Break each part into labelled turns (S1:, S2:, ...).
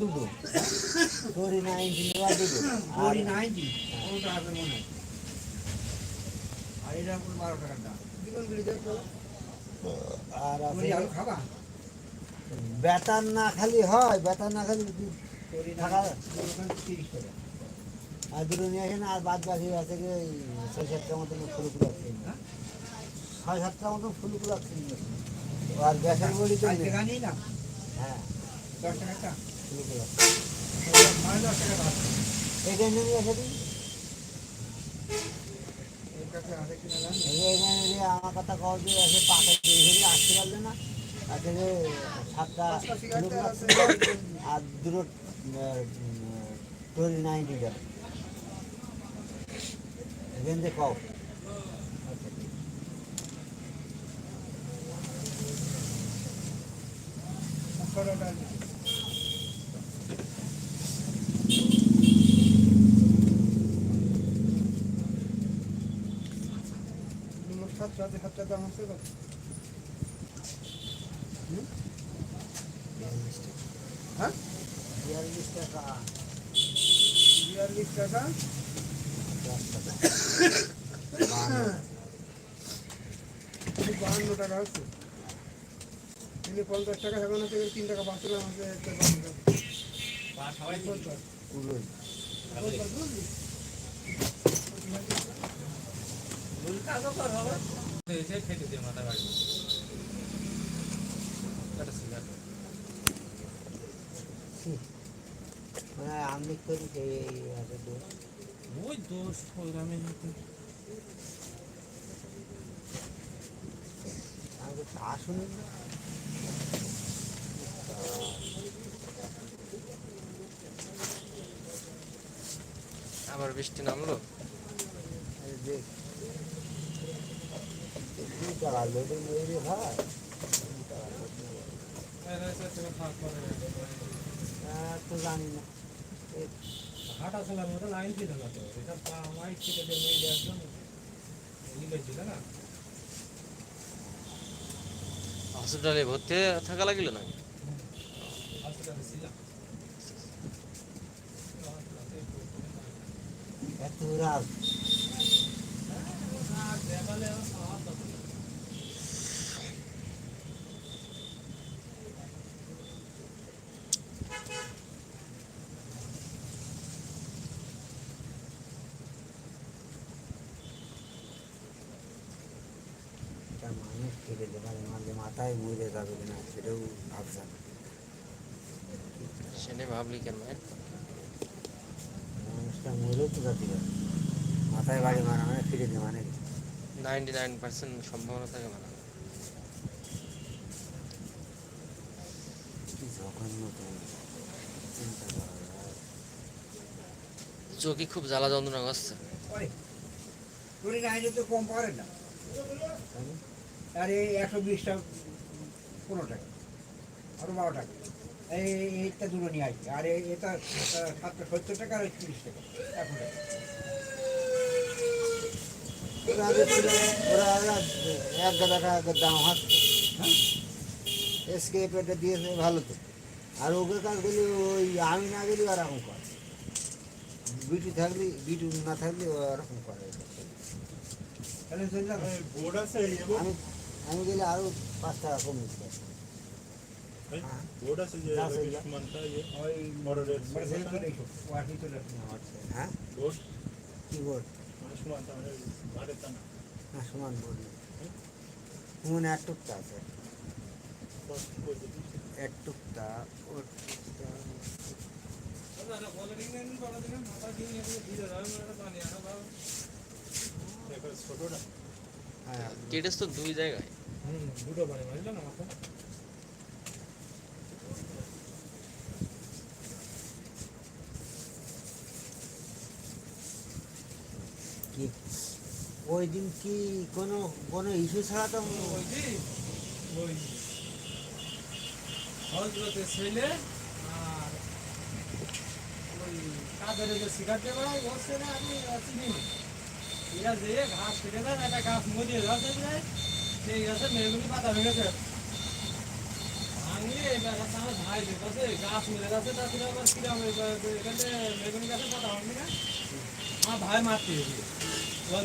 S1: দুটো দুটো
S2: ওটা আছে মনে হয় আর এটা বারো টাকার দাম।
S1: আর
S2: খাবা?
S1: বেতার না খালি হয় বেতার না খালি টাকা?
S2: টাকা। তিরিশ টাকা
S1: আর দুটো নিয়ে আসেন আর বাদ বাকি আছে কি ছয় সাতটার মতন ফুলগুলো আছে।
S2: হ্যাঁ?
S1: ছয় সাতটার মতন ফুলগুলো আছে। আর গ্যাসের বড়ি তো হ্যাঁ।
S2: দশ টাকা
S1: আমার কথা কও যে এসে পাকে দিয়ে আসতে পারলে না আর থেকে সাতটা আর দুটো টোয়েন্টি নাইনটি টাকা এখান থেকে কও
S2: আঠারোটা নিই। আছে, সাতটা দাম হ্যাঁ?
S1: বিয়াল্লিশ টাকা
S2: বিয়াল্লিশ টাকা
S1: বাহান্ন।
S2: টাকা আছে তিনি পঞ্চাশ টাকা এখন হচ্ছে তিন টাকা পাঁচ টাকা আমাকে একটা।
S1: মানে আমি করি যে দোষ।
S3: ওই দোষ প্রোগ্রামে
S1: আমি তো আসুনি না।
S4: আবার বৃষ্টি নামলো?
S1: দেখ কি টাকা লোডিং ওই ভাই হ্যাঁ, তো জানি না
S3: হাঁটা চলার মতো লাইন ছিল না তো এটা মাইক থেকে যে মেয়ে আসলো ইলে ছিল না
S4: হসপিটালে ভর্তি থাকা লাগিল না
S3: হসপিটালে ছিলাম
S1: এত রাত। মানুষ কেটে দেবে মাঝে মাথায় মরে যাবে না সেটাও ভাবছে না।
S4: ভাবলি কেন?
S1: মানুষটা মরেও তো যাতে মাথায় বাড়ি মারা মানে ফিরে দেওয়া মানে
S4: নাইনটি নাইন পার্সেন্ট সম্ভাবনা থাকে মানে
S1: কি জঘন্য।
S4: চোখে খুব জ্বালা যন্ত্রণা করছে।
S2: তো কম পারে না?
S1: তাই
S2: আর এই একশো বিশটা পনেরো টাকা আরও বারো টাকা। এইটা দুটো নিয়ে আসবে। আর এই- এটা সত্তর টাকা আর তিরিশ টাকা এখন
S1: ওরা ওরা এক গাদা টাকা দাম হাত এসকেপ এটা দিয়েছে ভালো তো। আর ওকে কাজ গেলে ওই আমি না গেলে ওরকম করে বিটি থাকলে বিটু না থাকলে ওরকম করে
S2: তাহলে চললাম
S5: বোর্ড আছে
S1: আমি আমি গেলে আরও পাঁচ টাকা কমে দিতে হ্যাঁ।
S5: বোর্ড আছে যে
S1: আছে,
S5: রবিশ মানটা ইয়ে
S2: ওই
S5: মোটরের
S2: মানে সেই চলে এসো ও আসি চলে আসো
S1: হ্যাঁ
S5: বোর্ড
S1: কি বোর্ড
S5: মানুষ মানটা মানে ঘাটের টানা
S1: না সমান বোর্ড নেই মনে এক টুকটা আছে এক টুকটা হ্যাঁ
S4: কেটেস তো দুই জায়গায়।
S3: হুম দুটো বাড়ি মারিল না মাথা
S1: কি? ওই দিন কি কোনো কোনো ইস্যু ছাড়া তো
S3: ওই হজরতের ছেলে, আর ওই কাদের যে সিগারেট দেওয়া বসছে না আমি চিনি এরা যে ঘাস কেটে দেয় একটা গাছ মরিয়ে যাচ্ছে যায় সেই গাছে মেগুনি পাতা ভেঙেছে। ভাঙলে এবার আমার ভাই দেখছে গাছ মেরে গেছে তারপরে আবার কিরাম এখানে বেগুনি গাছে কথা হবে না। আমার ভাই মারতে গেছে। ওরা।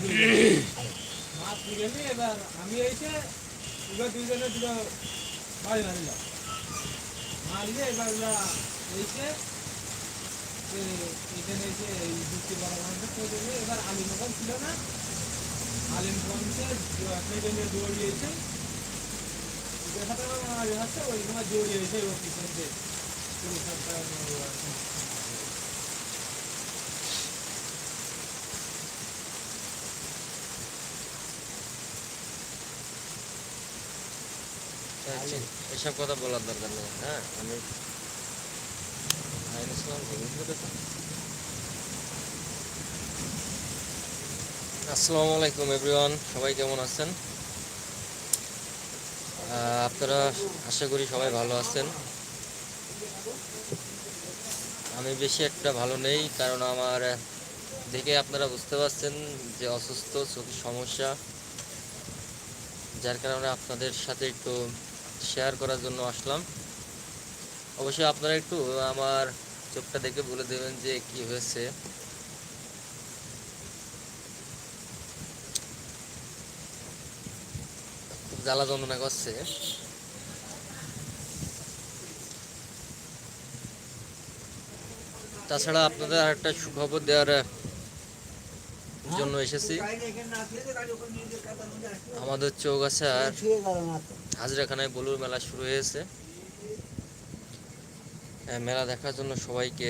S3: মারতে গেলে এবার আমি এসে এবার দুইজনে দুটো বাড়ি মারিলাম মারিয়ে এবার এসে এখানে যে এই যুক্তি করা মানুষের করে দিলে এবার আলিম ছিল না। আলিম গঞ্জে সেখানে দৌড়িয়েছে। দেখাতে ওই তোমার জড়িয়েছে ওর পিছন দিয়ে পুলিশ একটা
S4: আচ্ছা, এসব কথা বলার দরকার নেই হ্যাঁ? আমি আইন ইসলাম। আসসালামু আলাইকুম এভরিওয়ান সবাই কেমন আছেন? আপনারা আশা করি সবাই ভালো আছেন। আমি বেশি একটা ভালো নেই, কারণ আমার দেখে আপনারা বুঝতে পারছেন যে অসুস্থ, চোখের সমস্যা, যার কারণে আপনাদের সাথে একটু শেয়ার করার জন্য আসলাম। অবশ্যই আপনারা একটু আমার চোখটা দেখে বলে দেবেন যে কি হয়েছে। জ্বালা যন্ত্রণা করছে। তাছাড়া আপনাদের আরেকটা সুখবর দেওয়ার জন্য এসেছি। আমাদের
S1: গেল না তো
S4: হাজরাখানায় বলুর মেলা শুরু হয়েছে। মেলা দেখার জন্য সবাইকে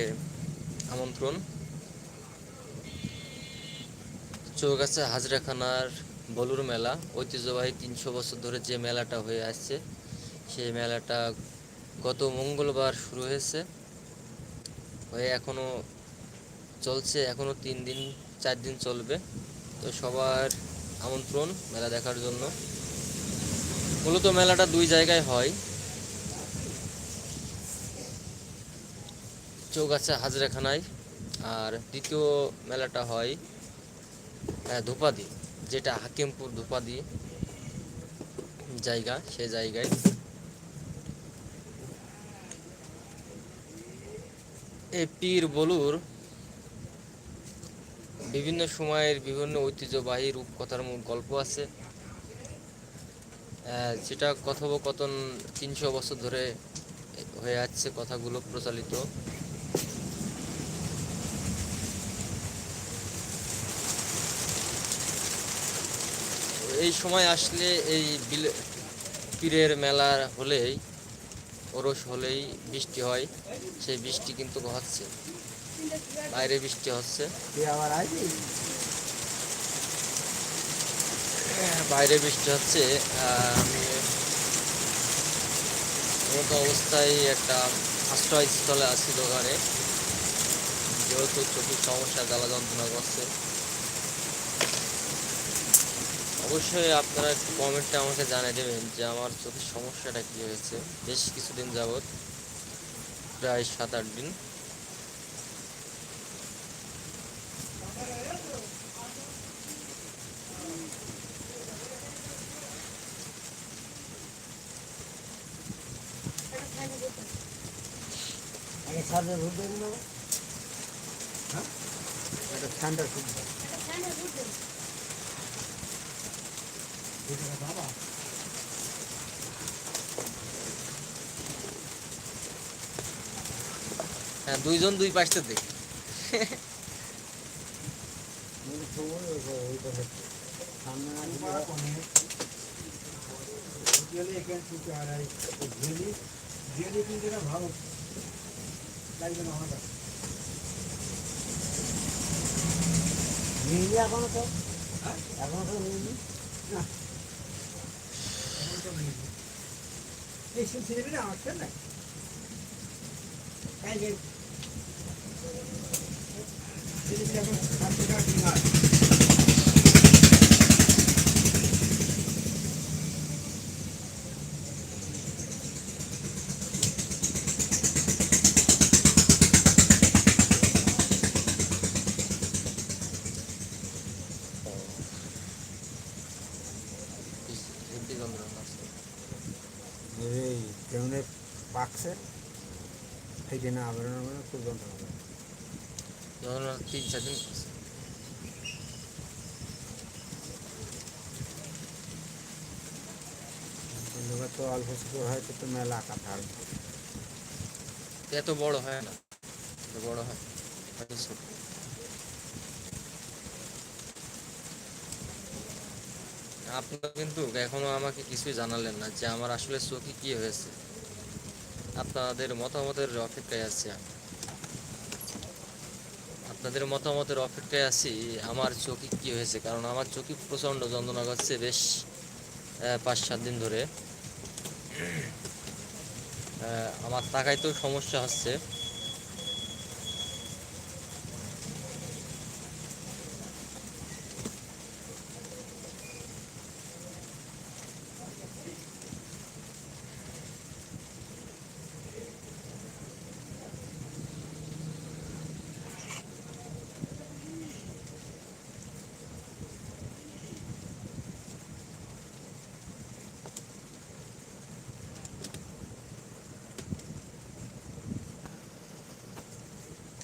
S4: আমন্ত্রণ। চৌগাছা হাজরাখানার বলুর মেলা, ঐতিহ্যবাহী তিনশো বছর ধরে যে মেলাটা হয়ে আসছে, সেই মেলাটা গত মঙ্গলবার শুরু হয়েছে। হয়ে এখনও চলছে, এখনও তিন দিন, চার দিন চলবে। তো সবার আমন্ত্রণ মেলা দেখার জন্য। মূলত মেলাটা দুই জায়গায় হয়। চৌগাছা হাজরাখানায় আর দ্বিতীয় মেলাটা হয় ধোপাদি, যেটা হাকিমপুর ধোপাদি জায়গা, সে জায়গায়। এই পীর বলুর বিভিন্ন সময়ের বিভিন্ন ঐতিহ্যবাহী রূপকথার মূল গল্প আছে। যেটা কথোপকথন তিনশো বছর ধরে হয়ে আসছে কথাগুলো প্রচলিত। এই সময় আসলে এই বিল, পীরের মেলা হলেই, ওরস হলেই বৃষ্টি হয়, সেই বৃষ্টি কিন্তু হচ্ছে। বাইরে বৃষ্টি হচ্ছে।
S1: আবার আসবি
S4: বাইরে বৃষ্টি হচ্ছে আমি মতো অবস্থায় একটা আশ্রয়স্থলে আছি দোকানে। যেহেতু চোখের সমস্যা, জ্বালা যন্ত্রণা করছে। অবশ্যই আপনারা একটু কমেন্টে আমাকে জানিয়ে দেবেন যে আমার চোখের সমস্যাটা কী হয়েছে। বেশ কিছুদিন যাবৎ, প্রায় সাত আট দিন।
S1: সাথে ঘুরতে দিন হ্যাঁ এটা ঠান্ডা খুব
S2: বাবা
S4: হ্যাঁ দুইজন দুই পাশে দেখ
S1: মানে
S2: ভালো লাগবে না আমার কাছে
S1: নিয়ে এখনও তো
S2: হ্যাঁ?
S1: এখনও তো নিয়ে
S2: এখন তো নেই। এই সব ছেলেমেয়েরা আসছে না তাই যে ছেলেমেয়েরা এখন সাত টাকা
S1: এই কেমনে পা রাখছে সেই জন্য আবরণ আবরণ খুব যন্ত্রণা করে।
S4: যখন তিন চার দিন করছে।
S1: অন্ধকার তো অল্প কিছু হয়তো তো মেলা কাঁথার
S4: এত বড় হয় না এত বড় হয় হয়তো ছোট। আপনারা কিন্তু এখনও আমাকে কিছুই জানালেন না যে আমার আসলে চোখে কি হয়েছে। আপনাদের মতামতের অপেক্ষায় আছি। আপনাদের মতামতের অপেক্ষায় আছি, আমার চোখে কি হয়েছে? কারণ আমার চোখে প্রচণ্ড যন্ত্রণা করছে বেশ পাঁচ সাত দিন ধরে। আমার তাকাইতেও সমস্যা হচ্ছে।